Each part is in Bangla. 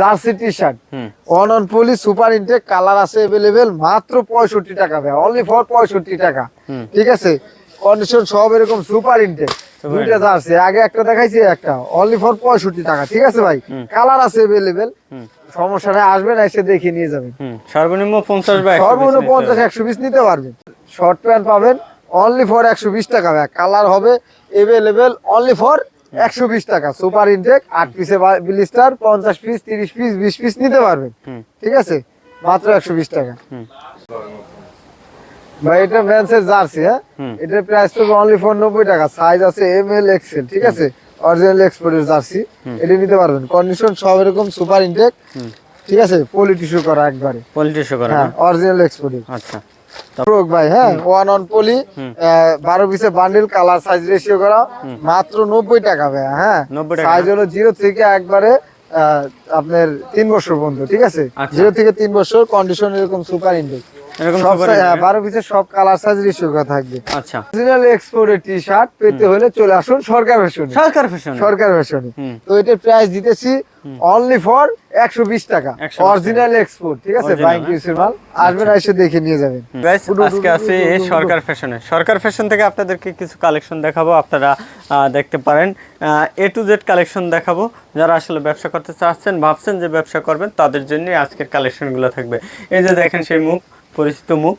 Jersey T shirt on poly super intake colour আছে অ্যাভেলেবেল মাত্র পঁয়ষট্টি টাকা ভাই। অনলি ফর পঁয়ষট্টি টাকা। ঠিক আছে? কন্ডিশন সব এরকম সুপার ইনটেক। দুইটা জার্সি। আগে একটা দেখাইছি একটা। অনলি ফর পঁয়ষট্টি টাকা। ঠিক আছে ভাই? কালার আছে অ্যাভেলেবেল হুম। সমস্যা নেই আসবেন এসে দেখে নিয়ে যাবেন। সর্বনিম্ন পঞ্চাশ সর্বনিম্ন পঞ্চাশ একশো পিস নিতে পারবেন। শর্ট প্যান্ট পাবেন। অনলি ফর একশো বিশ টাকা ভাই। কালার হবে এভেলেবেল অনলি ফর একশো বিশ টাকা। সুপার ইনটেক আট পিসে বিলিস্টার পঞ্চাশ পিস তিরিশ পিস বিশ পিস নিতে পারবেন ঠিক আছে? মাত্র একশো বিশ টাকা। ভাই এটা ম্যানসের জার্সি হ্যাঁ। এটার প্রাইস পড়বে অনলি ফর নব্বই টাকা। সাইজ আছে এম এল এক্সেল ঠিক আছে? অরিজিনাল এক্সপোর্টের জার্সি এটা নিতে পারবেন। কন্ডিশন সব এরকম সুপার ইনটেক। ঠিক আছে? পলি টিস্যু করা একবারে। পলিটিশো করে হ্যাঁ অরিজিনাল এক্সপোর্টের আচ্ছা। প্রয়োগ ভাই হ্যাঁ? ওয়ান অন পলি বারো পিসে বান্ডিল কালার সাইজ রেশিও করা। মাত্র নব্বই টাকা ভাই হ্যাঁ? 90 টাকা। সাইজ হলো জিরো থেকে একবারে আহ, আপনার তিন বছর বন্ধু ঠিক আছে? আচ্ছা। জিরো থেকে তিন বছর কন্ডিশন এরকম সুপার ইন্ডেক্স এরকম সব super size- ইনটেক? বারো পিসের সব কালার সাইজ রেশিও থাকবে। আচ্ছা। অরিজিনাল এক্সপোর্টের টি শার্ট পেতে হলে চলে আসুন সরকার ফ্যাশন সরকার ভার্সনে তো এটার প্রাইস দিতেছি অনলি ফর একশো বিশ টাকা। অরিজিনাল এক্সপোর্ট ঠিক আছে? বাইক? ইউসের মাল। আসবেন এসে দেখে নিয়ে যাবেন। আজকে আছে উডু, উডু, সরকার ফ্যাশনে সরকার ফ্যাশন থেকে আপনাদেরকে কিছু কালেকশন দেখাবো আপনারা দেখতে পারেন এ টু জেড কালেকশন দেখাবো যারা আসলে ব্যবসা করতে চাচ্ছেন ভাবছেন যে ব্যবসা করবেন তাদের জন্য আজকের কালেকশনগুলো থাকবে এই যে দেখেন সেই মুখ পরিচিত মুখ।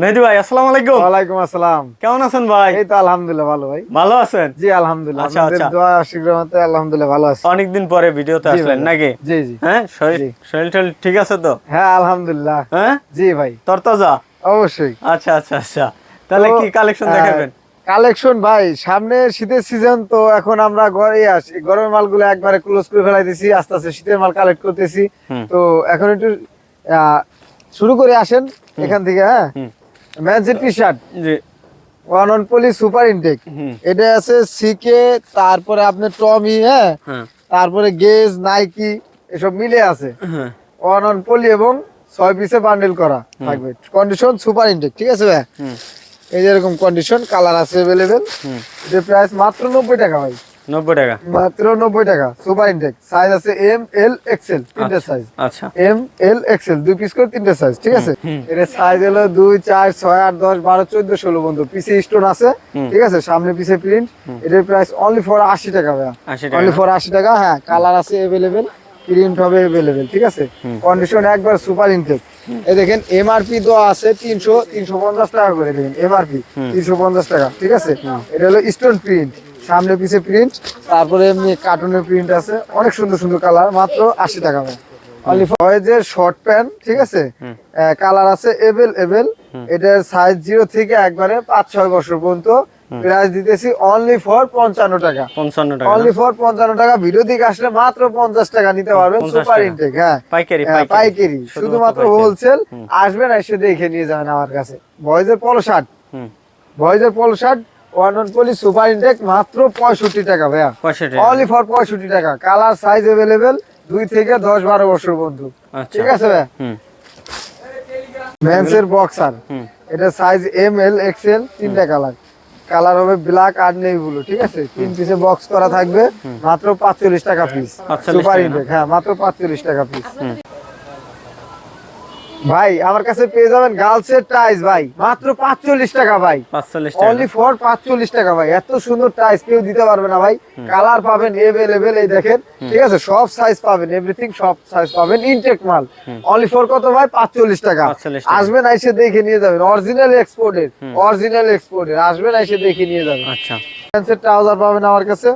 মেহেদি ভাই আসসালামু আলাইকুম। ওয়ালাইকুম আসসালাম। কেমন আছেন ভাই? এই তো আলহামদুলিল্লাহ ভালো ভাই। ভালো আছেন? জি আলহামদুলিল্লাহ। আচ্ছা, আচ্ছা। দোয়া আশীর্বাদে আলহামদুলিল্লাহ ভালো আছি। অনেকদিন পরে ভিডিওতে আসলেন নাকি? জি জি। হ্যাঁ শরীর শরীর ঠিক আছে তো? হ্যাঁ আলহামদুলিল্লাহ। হ্যাঁ? জি ভাই। তরতাজা? অবশ্যই। আচ্ছা আচ্ছা আচ্ছা। তাহলে কি কালেকশন দেখাবেন? কালেকশন ভাই সামনে শীতের সিজন তো এখন আমরা ঘরে আসি গরমের মালগুলো একবারে ক্লোজ করে ফেলাই দিছি আস্তে আস্তে শীতের মাল কালেক্ট করতেছি। তো এখন একটু শুরু করে আসেন এখান থেকে হ্যাঁ। ম্যানসের T shirt G. One on poly super intake এটা আছে সিকে তারপরে আপনার টমি হ্যাঁ? হ্যাঁ। তারপরে গেজ নাইকি এসব মিলে আছে। ওয়ান অন পলি এবং ছয় পিসে বান্ডেল করা থাকবে। কন্ডিশন সুপার ইনটেক ঠিক আছে ভাই? এই যে এরকম কন্ডিশন কালার আছে অ্যাভেলেবেল এটার প্রাইস মাত্র নব্বই টাকা ভাই। নব্বই টাকা। মাত্র নব্বই টাকা। Super intake. সাইজ আছে এম এল এক্সেল তিনটে সাইজ। আচ্ছা। এম এল এক্সেল দুই পিস করে তিনটে সাইজ ঠিক আছে? এর সাইজ হলো দুই চার ছয় আট দশ বারো চোদ্দ ষোলো বন্ধু। পিসে স্টোন আছে ঠিক আছে? সামনে পিসে প্রিন্ট এটার প্রাইস অনলি ফর আশি টাকা ভাইয়া। আশি টাকা। অনলি ফর আশি টাকা হ্যাঁ কালার আছে অ্যাভেলেবেল প্রিন্ট হবে অ্যাভেলেবেল ঠিক আছে? কন্ডিশন একবার সুপার ইনটেক এই দেখেন এমআরপি দেওয়া আছে তিনশো তিনশো পঞ্চাশ টাকা করে দেখেন এমআরপি তিনশো পঞ্চাশ টাকা ঠিক আছে? এটা হলো স্টোন প্রিন্ট সামনে পিছে প্রিন্ট তারপরে এমনি কার্টুনের প্রিন্ট আছে। অনেক সুন্দর সুন্দর কালার মাত্র আশি টাকা অনলি ফয়েজের শর্ট প্যান্ট ঠিক আছে? কালার আছে এটার সাইজ জিরো থেকে একবারে পাঁচ ছয় বছর পর্যন্ত। প্রাইস দিতেছি অনলি ফর পঞ্চান্ন টাকা। পঞ্চান্ন টাকা। অনলি ফর পঞ্চান্ন টাকা। ভিডিও আসলে মাত্র পঞ্চাশ টাকা নিতে পারবেন। সুপার। ইনটেক হ্যাঁ। পাইকারি হ্যাঁ, পাইকারি। শুধুমাত্র হোলসেল আসবেন এসে দেখে নিয়ে যাবেন আমার কাছে। বয়েজের polo shirt বয়েজের polo shirt one one poly super intake মাত্র পঁয়ষট্টি টাকা ভাইয়া। অনলি ফর পঁয়ষট্টি টাকা। কালার সাইজ অ্যাভেলেবেল দুই থেকে দশ বারো বছর বন্ধু। আচ্ছা। ঠিক আছে ভাইয়া? হুম। মেন্সের বক্সার এটা সাইজ এম এল এক্সেল তিনটা কালার কালার হবে ব্ল্যাক আর নেই ব্লু ঠিক আছে? তিন পিসে বক্স করা থাকবে মাত্র পাঁচচল্লিশ টাকা পিস সুপার টাকা। ইনটেক হ্যাঁ মাত্র পাঁচচল্লিশ টাকা পিস ভাই আমার কাছে পেয়ে যাবেন গার্লসের টাইস ভাই। মাত্র পাঁচচল্লিশ টাকা ভাই। অনলি ফর পাঁচচল্লিশ টাকা ভাই। এত সুন্দর টাইস কেউ দিতে পারবে না ভাই। কালার পাবেন এভেলেবেল এই দেখেন। ঠিক আছে? সব সাইজ পাবেন এভরিথিং সব সাইজ পাবেন ইনটেক মাল। অনলি ফর কত ভাই? পাঁচচল্লিশ টাকা। আসবেন এসে দেখে নিয়ে যাবেন। অরিজিনাল এক্সপোর্টের অরিজিনাল এক্সপোর্টের আসবেন এসে দেখে নিয়ে যাবেন। আচ্ছা। ট্রাউজার পাবেন আমার কাছে।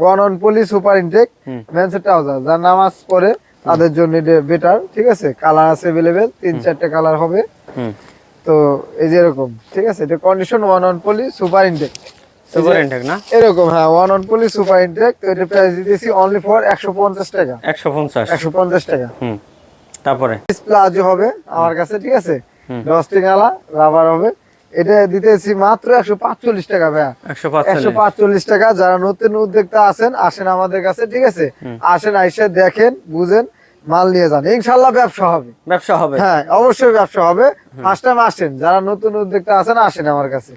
One on poly super intake হুম। মেন্সের ট্রাউজার যার নামাজ পড়ে তাদের জন্য এটা বেটার ঠিক আছে? কালার আছে অ্যাভেলেবেল তিন চারটে কালার হবে। তো এই যে এরকম ঠিক আছে? এটা condition one on poly super intake super intake না? এরকম হ্যাঁ one on poly super intake তো এটা প্রাইস দিতেছি অনলি ফর একশো পঞ্চাশ টাকা। একশো পঞ্চাশ। একশো পঞ্চাশ টাকা। হুম। তারপরে? প্লাজো হবে আমার কাছে ঠিক আছে। ডস্টিং আলা রাবার হবে। এটা দিতেছি মাত্র একশো পাঁচচল্লিশ টাকা ভাইয়া। একশো পাঁচচল্লিশ। পাঁচচল্লিশ টাকা যারা নতুন উদ্যোক্তা আছেন আসেন আমাদের কাছে ঠিক আছে? আসেন আইসে দেখেন বুঝেন। মাল নিয়ে যান। ইনশাল্লাহ ব্যবসা হবে। ব্যবসা হবে। হ্যাঁ অবশ্যই ব্যবসা হবে। ফার্স্ট টাইম আসেন। যারা নতুন উদ্যোক্তা আছেন আসেন আমার কাছে।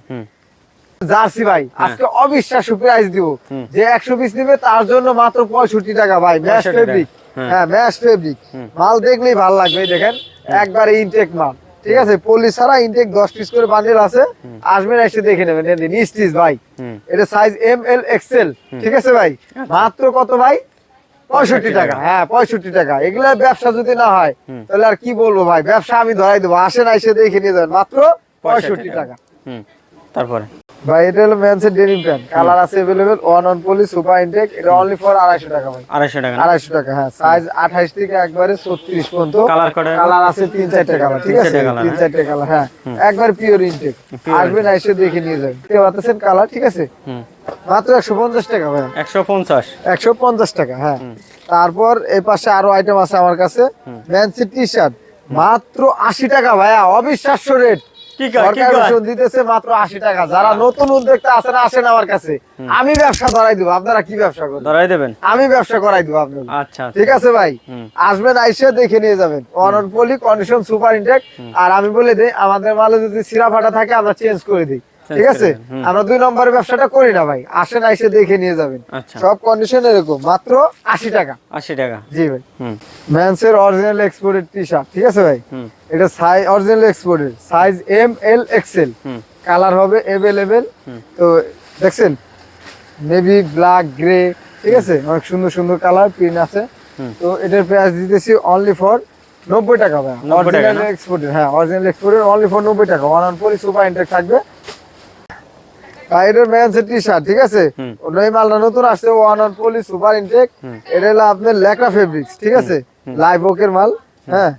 জার্সি ভাই আজকে অবিশ্বাস্য প্রাইস দিব। যে একশো পিস নিবে তার জন্য মাত্র পঁয়ষট্টি টাকা ভাই। ম্যাচ 65 টাকা। ফেব্রিক হ্যাঁ। ম্যাশ ফেব্রিক মাল দেখলেই ভালো লাগবে দেখেন। একবারে ইনটেক মাল। ঠিক আছে? পলি ছাড়া ইনটেক দশ পিস করে বান্ডেল আছে। আসবেন এসে দেখে নেবেন। নিস্টিস ভাই। এটা সাইজ এম এল এক্সেল ঠিক আছে ভাই? মাত্র কত ভাই? পঁয়ষট্টি টাকা হ্যাঁ পঁয়ষট্টি টাকা। এগুলা ব্যবসা যদি না হয় তাহলে আর কি বলব ভাই? ব্যবসা আমি ধরাই দেবো। আসেন আইসে দেখে নিয়ে যাবেন। মাত্র পঁয়ষট্টি টাকা। হুম তারপরে? ভাই এটা হলো মেন্সের ডেনিম প্যান্ট কালার আছে available one on poly super intake এটা অনলি ফর আড়াইশো টাকা ভাই আড়াইশো টাকা না? আড়াইশো টাকা হ্যাঁ সাইজ আঠাইশ থেকে একবারে ছত্রিশ পর্যন্ত কালার করে কালার আছে তিন চারটে কালার ঠিক তিন আছে চারটে colour, তিন চারটে কালার হ্যাঁ একবার পিওর ইনটেক আসবেন এসে দেখে নিয়ে যাবেন দেখতে পাচ্ছেন কালার ঠিক আছে হুম মাত্র একশো পঞ্চাশ টাকা ভাই একশো পঞ্চাশ একশো পঞ্চাশ টাকা হ্যাঁ তারপর এই পাশে আরো আইটেম আছে আমার কাছে ম্যানসি টি শার্ট মাত্র আশি টাকা ভাইয়া অবিশ্বাস্য রেট কি কয়, কি সরকার কয়? দিতেছে মাত্র আশি টাকা। যারা নতুন উদ্যোক্তা আছেন আসেন আমার কাছে। আমি ব্যবসা ধরাই দিব। আপনারা কি ব্যবসা করেন ধরাই দেবেন? আমি ব্যবসা করাই দিব আপনার আচ্ছা আচ্ছা। ঠিক আছে ভাই? আসবেন আইসে দেখে নিয়ে যাবেন। অনন পলি কন্ডিশন সুপার ইনটেক আর আমি বলে দিই আমাদের মালে যদি সিরা ফাটা থাকে আমরা চেঞ্জ করে দিই। ঠিক আছে? আমরা দুই নম্বরের ব্যবসাটা করি না ভাই। আসেন আইসে দেখে নিয়ে যাবেন। আচ্ছা। সব কন্ডিশন এরকম মাত্র আশি টাকা। আশি টাকা। জি ভাই। ম্যানসের অরিজিনাল এক্সপোর্টেড টি শার্ট ঠিক আছে ভাই? এটা size original exported size M L XL colour হবে অ্যাভেলেবেল হুম। তো দেখছেন? নেভি ব্ল্যাক গ্রে ঠিক আছে? অনেক সুন্দর সুন্দর কালার প্রিন্ট আছে। তো এটার প্রাইস দিতেছি অনলি ফর নব্বই টাকা ভাই। অরিজিনাল? এক্সপোর্টেড হ্যাঁ অরিজিনাল এক্সপোর্টেড অনলি ফর নব্বই টাকা। One on poly super intake থাকবে। আর এটার ম্যানসের টি শার্ট ঠিক আছে হুম। ওই মালটা নতুন আসছে one on poly super intake হুম। এটা হলো আপনার লেকরা ফেব্রিক্স ঠিক আছে লাইভ ওকের মাল হ্যাঁ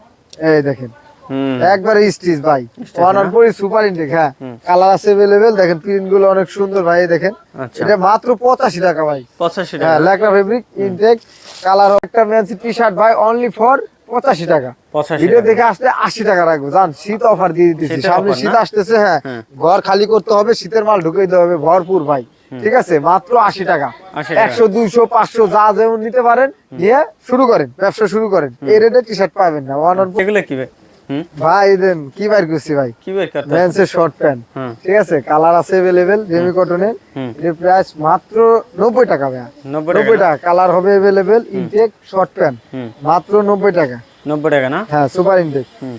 এই দেখেন হুম একবারে স্টিচ ভাই one on poly super intake হ্যাঁ কালার আছে अवेलेबल দেখেন প্রিন্ট গুলো অনেক সুন্দর ভাই এই দেখেন আচ্ছা এটা মাত্র পঁচাশি টাকা ভাই পঁচাশি হ্যাঁ টাকা লেকরা ফেব্রিক ইনটেক কালার একটা ম্যানসি টি শার্ট ভাই অনলি ফর পঁচাশি টাকা। ভিডিও দেখে আসলে আশি টাকা রাখব। জান শীত অফার দিয়ে দিতেছি। সামনে শীত আসতেছে হ্যাঁ। হ্যাঁ। ঘর খালি করতে হবে শীতের মাল ঢুকে দিতে হবে। ভরপুর ভাই। ঠিক আছে? মাত্র আশি টাকা। একশো দুইশো পাঁচশো যা যেমন নিতে পারেন নিয়ে শুরু করেন। ব্যবসা শুরু করেন। এই রেটে টি শার্ট পাবেন না। ওয়ান কি ভাই দেন কি বাইর করছি ভাই কি বের করতে মেন্সের শর্ট প্যান্ট হুম ঠিক আছে কালার আছে অ্যাভেলেবেল জেমি কটনের এর প্রাইস মাত্র নব্বই টাকা ভাইয়া নব্বই নব্বই টাকা টাকা কালার হবে অ্যাভেলেবেল ইনটেক শর্ট প্যান্ট মাত্র নব্বই টাকা নব্বই টাকা না হ্যাঁ সুপার ইনটেক হুম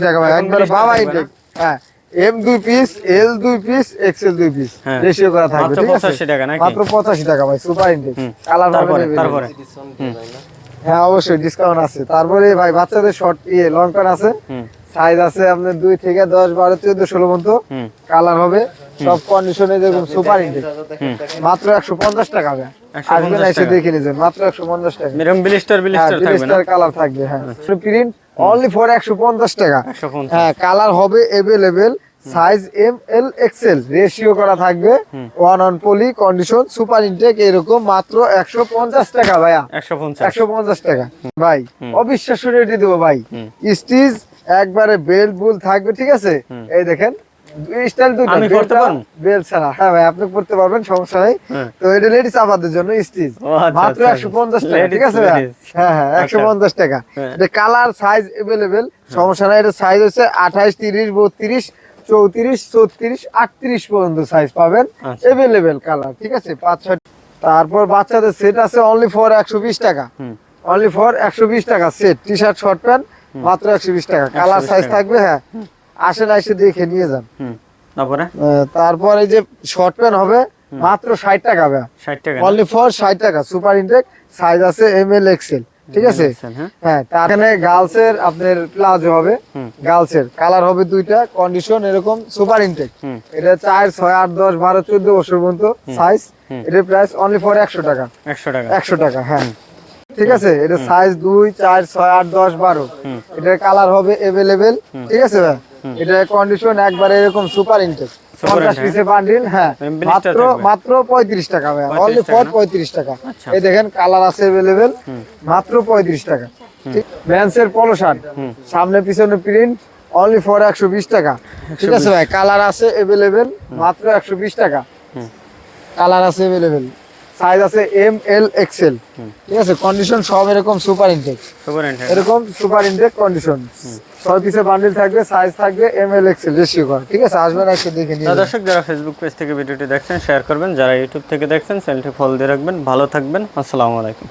টাকা ভাই একবারে বাবা ইনটেক হ্যাঁ এম দুই পিস এল দুই পিস এক্সেল দুই পিস হ্যাঁ। রেশিও করা থাকবে ঠিক আছে 85 টাকা নাকি? মাত্র পঁচাশি টাকা ভাই সুপার ইনটেক। কালার তারপরে তারপরে হ্যাঁ অবশ্যই ডিসকাউন্ট আছে। তারপরে ভাই বাচ্চাদের শর্ট ইয়ে লং প্যান্ট আছে। সাইজ আছে আপনার দুই থেকে দশ বারো চোদ্দ ষোলো পর্যন্ত। কালার হবে। সব কন্ডিশনে দেখুন সুপার ইনটেক মাত্র একশো পঞ্চাশ টাকা হবে 150 আসবেন এসে দেখে নিয়েছেন মাত্র একশো পঞ্চাশ টাকা। বিলিস্টার বিলিস্টার থাকবে কালার থাকবে হ্যাঁ। প্রিন্ট অনলি ফর একশো পঞ্চাশ টাকা। হ্যাঁ কালার হবে available size M L XL ratio করা থাকবে। One on poly condition super intake এরকম মাত্র একশো পঞ্চাশ টাকা ভাইয়া। একশো পঞ্চাশ। টাকা। ভাই অবিশ্বাস্য রেটে দেবো ভাই। স্টিচ একবারে বেল বুল থাকবে ঠিক আছে? এই দেখেন স্টাইল দুটো আমি করতে পারব? বেল ছাড়া। হ্যাঁ ভাই আপনি করতে পারবেন সমস্যা নেই। হ্যাঁ। তো এটা লেডিস জন্য স্টিচ আচ্ছা, মাত্র আচ্ছা। টাকা ঠিক আছে ভাই হ্যাঁ হ্যাঁ একশো পঞ্চাশ টাকা। হ্যাঁ। এটা কালার সাইজ এভেলেবেল সমস্যা নাই এটা সাইজ হচ্ছে আঠাইশ তিরিশ বত্রিশ চৌত্রিশ চৌত্রিশ আটত্রিশ পর্যন্ত সাইজ পাবেন। আচ্ছা। এভেলেবেল কালার ঠিক আছে? পাঁচ ছয়। তারপর বাচ্চাদের সেট আছে অনলি ফর একশো বিশ টাকা। অনলি ফর একশো বিশ টাকা set T shirt short pant মাত্র একশো বিশ টাকা। কালার সাইজ থাকবে হ্যাঁ। আসেন এসে দেখে নিয়ে যান। তারপরে? তারপর এই যে শর্ট প্যান্ট হবে মাত্র ষাট টাকা ষাট টাকা অনলি ফর ষাট টাকা সুপার ইনটেক সাইজ আছে এম এল এক্সেল ঠিক আছে? হ্যাঁ? হ্যাঁ এখানে গার্লস এর আপনার প্লাজো হবে। হুম। গার্লস এর কালার হবে দুইটা কন্ডিশন এরকম সুপার ইনটেক এটা চার ছয় আট দশ বারো চোদ্দ বছর পর্যন্ত সাইজ। এটার প্রাইস অনলি ফর একশো টাকা। একশো টাকা। একশো টাকা হ্যাঁ। ঠিক আছে? এটা সাইজ দুই চার ছয় আট দশ বারো। এটার কালার হবে এভেলেবেল ঠিক আছে ভাই? এটার কন্ডিশন একবারে এরকম সুপার ইনটেক বান্ডিল হ্যাঁ। মাত্র মাত্র পঁয়ত্রিশ টাকা ভাই অনলি ফর পঁয়ত্রিশ টাকা। আচ্ছা। এই দেখেন কালার আছে মাত্র পঁয়ত্রিশ টাকা। ঠিক? ভ্যান্সের পলো শার্ট সামনে পিছনে প্রিন্ট অনলি ফর একশো বিশ টাকা। ঠিক আছে ভাই? কালার আছে এভেলেবেল মাত্র একশো বিশ টাকা। কালার আছে এভেলেবেল সাইজ আছে এম এল এক্সেল ঠিক আছে? কন্ডিশন সব এরকম সুপার ইনটেক এরকম সুপার ইনটেক কন্ডিশন ছয় পিসের বান্ডিল থাকবে সাইজ থাকবে এম এল এক্সেল রেশিও করা ঠিক আছে? আসবেন একটু দেখে নিন দর্শক যারা ফেসবুক পেজ থেকে ভিডিওটি দেখছেন শেয়ার করবেন। যারা ইউটিউব থেকে দেখছেন চ্যানেলটি ফলো দিয়ে রাখবেন। ভালো থাকবেন। আসসালামু আলাইকুম।